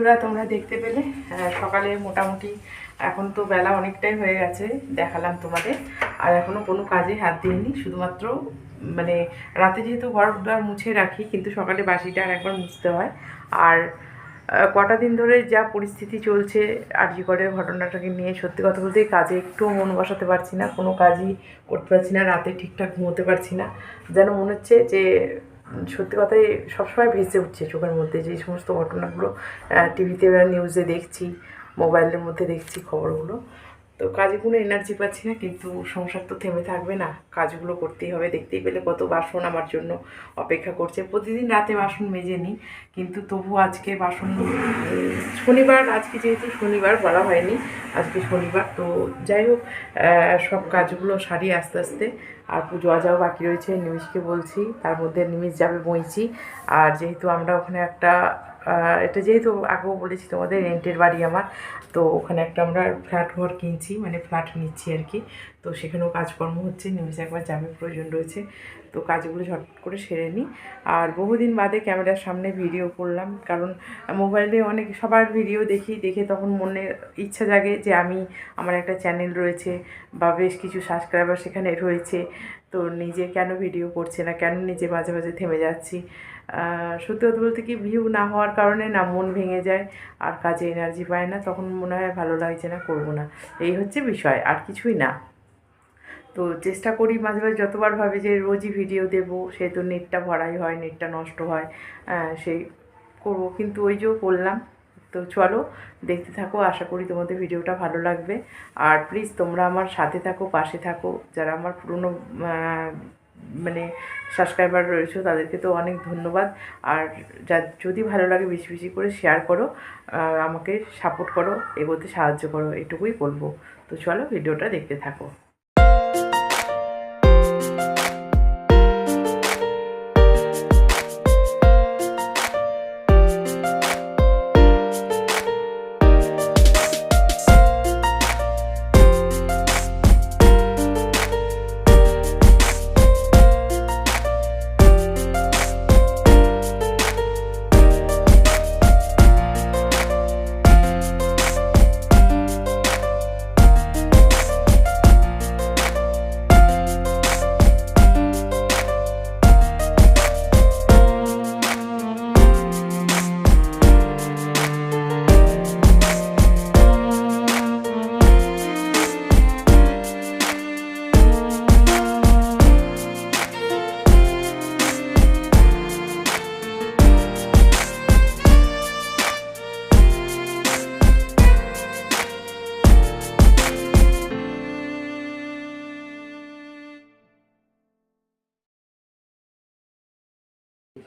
বন্ধুরা, তোমরা দেখতে পেলে। সকালে মোটামুটি এখন তো বেলা অনেকটাই হয়ে গেছে, দেখালাম তোমাদের। আর এখনও কোনো কাজে হাত দিইনি, শুধুমাত্র মানে রাতে যেহেতু ঘর মুছে রাখি, কিন্তু সকালে বাসিটা আর একবার মুছতে হয়। আর কটা দিন ধরে যা পরিস্থিতি চলছে আরজিকরের ঘটনাটাকে নিয়ে, সত্যি কথা বলতে কাজে একটু মন বসাতে পারছি না, কোনো কাজই করতে পারছি না, রাতে ঠিকঠাক ঘুমোতে পারছি না। যেন মনে হচ্ছে যে সত্যি কথাই সবসময় ভেসে উঠছে চোখের মধ্যে যে সমস্ত ঘটনাগুলো টিভিতে নিউজে দেখছি মোবাইলের মধ্যে দেখছি খবরগুলো। তো কাজে কোনো এনার্জি পাচ্ছি না, কিন্তু সংসার তো থেমে থাকবে না। কাজগুলো করতেই হবে, দেখতেই পেলে কত বাসন আমার জন্য অপেক্ষা করছে। প্রতিদিন রাতে বাসন মেজে নিই, কিন্তু তবু আজকে বাসন শনিবার, আজকে যেহেতু শনিবার বলা হয়নি, আজকে শনিবার। তো যাই হোক সব কাজগুলো সারি আস্তে আস্তে। আর পুজো আজাও বাকি রয়েছে, নিমিষকে বলছি, তার মধ্যে নিমিষ যাবে বইছি। আর যেহেতু আমরা ওখানে একটা এটা যেহেতু আগেও বলেছি তোমাদের রেন্টের বাড়ি আমার, তো ওখানে একটা আমরা ফ্ল্যাট ঘর কিনছি মানে ফ্ল্যাট নিচ্ছি আর কি। তো সেখানেও কাজকর্ম হচ্ছে নিমিষ একবার যাবে প্রয়োজন রয়েছে। তো কাজগুলো ঝট করে সেরে নিই। আর বহুদিন বাদে ক্যামেরার সামনে ভিডিও করলাম, কারণ মোবাইলে অনেক, সবার ভিডিও দেখি, দেখে তখন মনে ইচ্ছা জাগে যে আমি, আমার একটা চ্যানেল রয়েছে বা বেশ কিছু সাবস্ক্রাইবার সেখানে রয়েছে। তো নিজে কেন ভিডিও করছে না, কেন নিজে মাঝে মাঝে থেমে যাচ্ছি? সত্যি কথা বলতে কি ভিউ না হওয়ার কারণে না মন ভেঙে যায়, আর কাজে এনার্জি পায় না, তখন মনে হয় ভালো লাগছে না, করব না। এই হচ্ছে বিষয়, আর কিছুই না। তো চেষ্টা করি মাঝে মাঝে যতবার ভাবে যে রোজই ভিডিও দেবো, সে তো নেটটা ভরাই হয়, নেটটা নষ্ট হয় সেই করব। কিন্তু ওই যে করলাম তো চলো দেখতে থাকো, আশা করি তোমাদের ভিডিওটা ভালো লাগবে। আর প্লিজ তোমরা আমার সাথে থাকো, পাশে থাকো, যারা আমার পুরনো মানে সাবস্ক্রাইবার রয়েছে, তাদেরকে তো অনেক ধন্যবাদ। আর যা, যদি ভালো লাগে বেশি বেশি করে শেয়ার করো আমাকে সাপোর্ট করো, এগোতে সাহায্য করো, এটুকুই বলব। তো চলো ভিডিওটা দেখতে থাকো।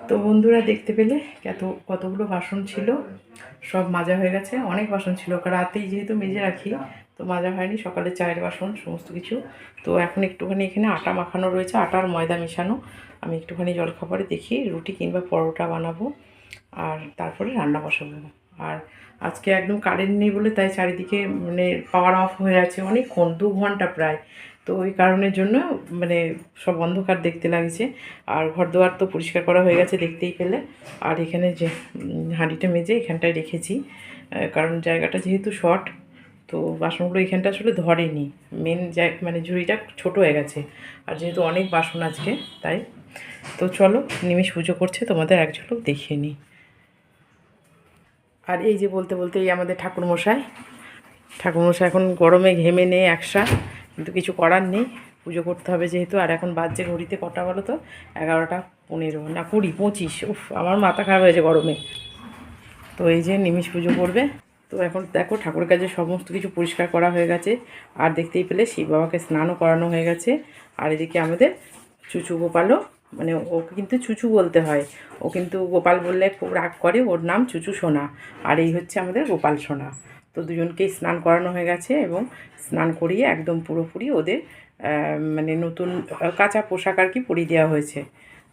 তো বন্ধুরা দেখতে পেলে কত, কতগুলো বাসন ছিল। সব মাজা হয়ে গেছে, অনেক বাসন ছিল। রাতেই যেহেতু মেজে রাখি, তো মাজা হয়নি, সকালে চায়ের বাসন, সমস্ত কিছু। তো এখন একটুখানি এখানে আটা মাখানো রয়েছে, আটার ময়দা মেশানো। আমি একটুখানি জলখাবারে দেখি, রুটি কিংবা পরোটা বানাবো, আর তারপরে রান্না বসাবো। আর আজকে একদম কারেন্ট নেই বলে তাই চারিদিকে মানে পাওয়ার অফ হয়ে আছে অনেকক্ষণ দু ঘণ্টা প্রায়। তো ওই কারণের জন্য মানে সব অন্ধকার দেখতে লাগছে। আর ঘর দুয়ার তো পরিষ্কার করা হয়ে গেছে দেখতেই পেলে। আর এখানে যে হাঁড়িটা মেজে এখানটায় রেখেছি। কারণ জায়গাটা যেহেতু শর্ট, তো বাসনগুলো এখানটা আসলে ধরেনি। মেন মানে ঝুড়িটা ছোট হয়ে গেছে। আর যেহেতু অনেক বাসন আজকে, তাই। তো চলো, নিমিষ পুজো করছে, তোমাদের এক ঝলক দেখিয়ে নিই। আর এই যে বলতে বলতে এই আমাদের ঠাকুরমশাই। ঠাকুরমশাই এখন গরমে ঘেমে নেই একসা। কিন্তু কিছু করার নেই। পুজো করতে হবে যেহেতু, আর এখন বাজছে ঘড়িতে কটা বলো তো? এগারোটা পনেরো না কুড়ি, পঁচিশ। উফ, আমার মাথা খারাপ হয়েছে গরমে। তো এই যে নিমিষ পুজো করবে। তো এখন দেখো, ঠাকুরের কাছে সমস্ত কিছু পরিষ্কার করা হয়ে গেছে। আর দেখতেই পেলে শিব বাবাকে স্নানও করানো হয়ে গেছে। আর এদিকে আমাদের চুচু গোপালও মানে ওকে কিন্তু চুচু বলতে হয়। ও কিন্তু গোপাল বললে খুব রাগ করে, ওর নাম চুচু সোনা। আর এই হচ্ছে আমাদের গোপাল সোনা। তো দুজনকেই স্নান করানো হয়ে গেছে এবং স্নান করিয়ে একদম পুরোপুরি ওদের মানে নতুন কাঁচা পোশাক আর কি পরিয়ে দেওয়া হয়েছে।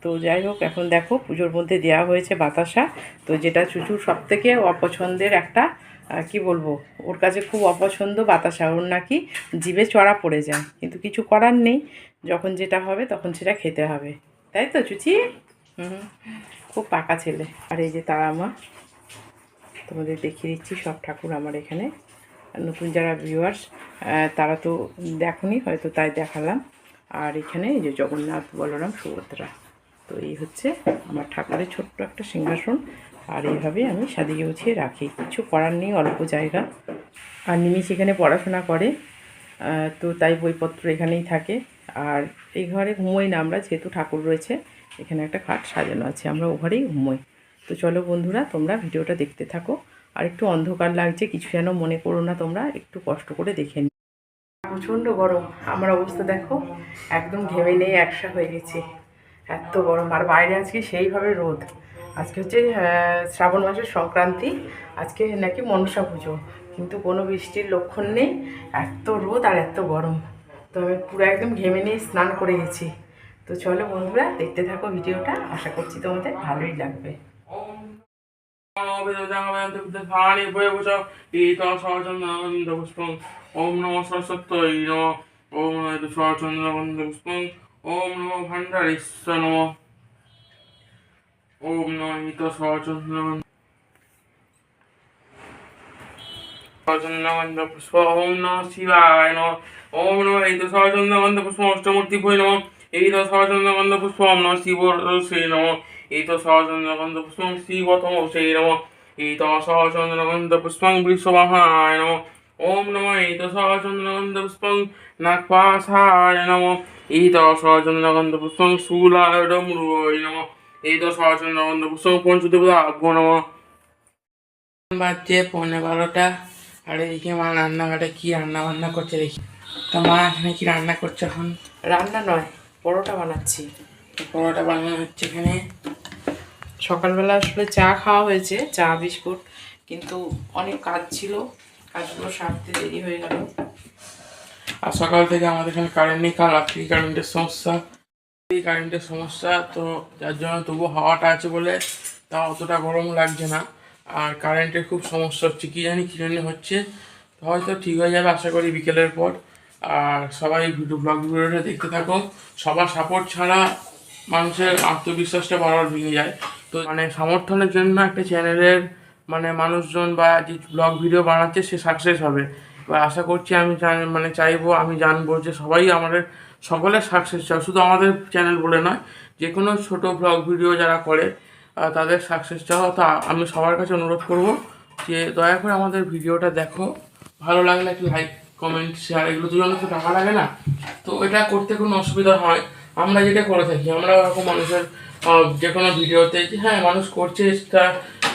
তো যাই হোক, এখন দেখো পুজোর মধ্যে দেওয়া হয়েছে বাতাসা। তো যেটা চুচুর সব থেকে অপছন্দের একটা কি বলব, ওর কাছে খুব অপছন্দ বাতাসা। ওর নাকি জিভে চড়া পড়ে যায়, কিন্তু কিছু করার নেই। যখন যেটা হবে তখন সেটা খেতে হবে। তাই তো চুচি? হুম, খুব পাকা ছেলে। আর এই যে তারা মা তোমাদের দেখিয়ে দিচ্ছি, সব ঠাকুর আমার এখানে। নতুন যারা ভিউয়ার্স তারা তো দেখনি, হয়তো তাই দেখালাম। আর এখানে এই যে জগন্নাথ, বলরাম, সুভদ্রা। তো এই হচ্ছে আমার ঠাকুরের ছোট্ট একটা সিংহাসন। আর এইভাবে আমি সাজিয়ে গুছিয়ে রাখি। কিছু করার নেই, অল্প জায়গা। আর নিমিষ এখানে পড়াশোনা করে তো তাই বইপত্র এখানেই থাকে। আর এই ঘরে ঘুমোই না আমরা, যেহেতু ঠাকুর রয়েছে, এখানে একটা খাট সাজানো আছে। আমরা ও ঘরেই ঘুমোই। তো চলো বন্ধুরা, তোমরা ভিডিওটা দেখতে থাকো। আর একটু অন্ধকার লাগছে, কিছু যেন মনে করো না তোমরা, একটু কষ্ট করে দেখে নিও। প্রচণ্ড গরম, আমার অবস্থা দেখো, একদম ঘেমে নিয়ে একসা হয়ে গেছে। এত গরম, আর বাইরে আজকে সেইভাবে রোদ। আজকে হচ্ছে শ্রাবণ মাসের সংক্রান্তি, আজকে নাকি মনসা পুজো। কিন্তু কোনো বৃষ্টির লক্ষণ নেই, এত রোদ আর এত গরম। তো আমি পুরো একদম ঘেমে নিয়ে স্নান করে গেছি। তো চলো বন্ধুরা, দেখতে থাকো ভিডিওটা, আশা করছি তোমাদের ভালোই লাগবে। ওম নম সরস্বতী নম। ওম সচন্দ্রগন্ধ পুষ্পং। ওম নম ভান্ডারেশ্বর নম। ওম নম হিত সচন্দ্রগন্ধ সচন্দ্রগন্ধ পুষ্প। ওম নম শিবায় নম। ওম নম হিত সচন্দ্রগন্ধ পুষ্প। অষ্টমূর্তি ভৈ নম। এই তো সচন্দ্রগন্ধ পুষ্প। ওম নম শিব শ্রী নম। এই তো সচন্দ্রগন্ধ পুষ্পং শিবতম সেই নম এই তো সচন্দ্রগন্ধ পুষ্পং বৃষবাহায় নম ওম নম এই তো সচন্দ্রগন্ধ পুষ্পং নাগপাশায় নম এই তো সচন্দ্রগন্ধ পুষ্পং শূলাডমরুয় নম এই তো সচন্দ্রগন্ধ পুষ্পং পঞ্চদেবতাভ্য নম বাজছে পৌনে বারোটা আর এদিকে মা রান্নাঘাটে কি রান্না বান্না করছে দেখি তো মা এখানে কি রান্না করছে এখন রান্না নয় পরোটা বানাচ্ছি পরোটা বানানো হচ্ছে এখানে সকালবেলা আসলে চা খাওয়া হয়েছে, চা, বিস্কুট, কিন্তু অনেক কাজ ছিল, কাজগুলো সারতে দেরি হয়ে গেল। আর সকাল থেকে আমাদের এখানে কারেন্ট নেই কাল রাত্রি কারেন্টের সমস্যা এই কারেন্টের সমস্যা, তো যার জন্য তবু হাওয়াটা আছে বলে তা অতটা গরম লাগছে না। আর কারেন্টের খুব সমস্যা হচ্ছে, কী জানি, কী জন্য হচ্ছে হয়তো ঠিক হয়ে যাবে আশা করি বিকেলের পর। আর সবাই ভিডিও ব্লগ দেখতে থাকো সবার সাপোর্ট ছাড়া মানুষের আত্মবিশ্বাসটা বারবার ভেঙে যায়। তো মানে সমর্থনের জন্য একটা চ্যানেলের মানে মানুষজন বা যে ব্লগ ভিডিও বানাচ্ছে, সে সাকসেস হবে। এবার আশা করছি আমি মানে চাইব, আমি জানব যে সবাই আমাদের, সকলের সাকসেস চাও শুধু আমাদের চ্যানেল বলে নয় যে কোনো ছোটো ব্লগ ভিডিও যারা করে তাদের সাকসেস চাও তা আমি সবার কাছে অনুরোধ করব যে দয়া করে আমাদের ভিডিওটা দেখো। ভালো লাগলে একটু লাইক কমেন্ট শেয়ার এগুলো তো জন্য তো টাকা লাগে না। তো এটা করতে কোনো অসুবিধা হয়। আমরা যেটা করে থাকি, আমরা ওরকম মানুষের যে কোনো ভিডিওতে হ্যাঁ মানুষ করছে চেষ্টা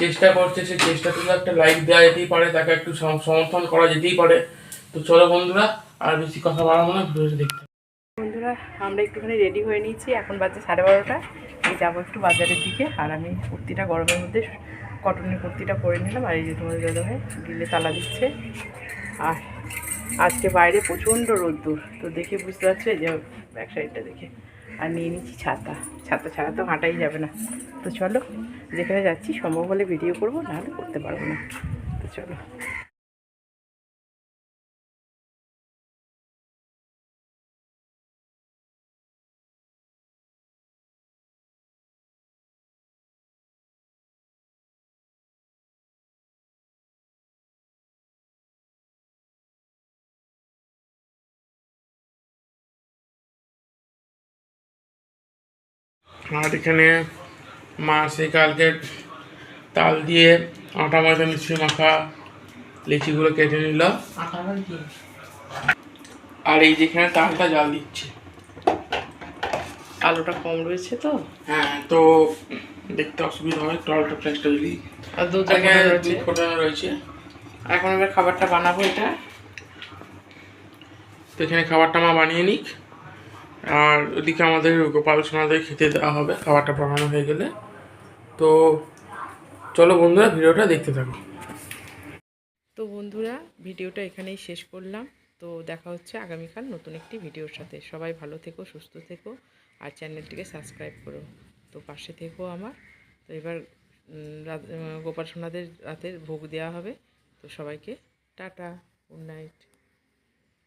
চেষ্টা করছে সেই চেষ্টাতে একটা লাইক দেওয়া যেতেই পারে, তাকে একটু সমর্থন করা যেতেই পারে। তো চলো বন্ধুরা, আর বেশি কথা বাড়াবো না, ভিডিওটা দেখতে বন্ধুরা, আমরা একটুখানি রেডি হয়ে নিয়েছি, এখন বাজে সাড়ে বারোটা। এই যাব একটু বাজারের দিকে, আর আমি কুর্তিটা গরমের মধ্যে কটনের কুর্তিটা পরে নিলাম, আর এই যে তোমাদের দাদা ভাই গিলে তালা দিচ্ছে। আর আজকে বাইরে প্রচণ্ড রোদ্দুর, তো দেখে বুঝতে পারছ যে, ব্যাক সাইডটা দেখে। আর নিয়ে নিচ্ছি ছাতা। ছাতা ছাড়া তো হাঁটাই যাবে না। তো চলো, যেখানে যাচ্ছি, সম্ভব হলে ভিডিও করব, নাহলে করতে পারব না। তো চলো। আর এখানে মা সেই কালকে তাল দিয়ে আটা ময়দা মিশ্রি মাখা লিচিগুলো কেটে নিল। আর এই যেখানে তালটা জাল দিচ্ছে। আলুটা কম রয়েছে তো? হ্যাঁ তো দেখতে অসুবিধা হয়। টলটা ফ্লেক্সটা যদি আর দুধ ফোটানো রয়েছে। এখন এবার খাবারটা বানাবো এটা। তো এখানে খাবারটা মা বানিয়ে নিক। আর ওদিকে আমাদের গোপাল সোনাদের খেতে দেওয়া হবে, খাবারটা বানানো হয়ে গেলে। তো চলো বন্ধুরা, ভিডিওটা দেখতে থাকো। তো বন্ধুরা, ভিডিওটা এখানেই শেষ করলাম। তো দেখা হচ্ছে আগামীকাল নতুন একটি ভিডিওর সাথে। সবাই ভালো থেকো, সুস্থ থেকো, আর চ্যানেলটিকে সাবস্ক্রাইব করো। তো পাশে থেকো আমার। তো এবার গোপাল সোনাদের রাতের ভোগ দেওয়া হবে। তো সবাইকে টাটা, গুড নাইট।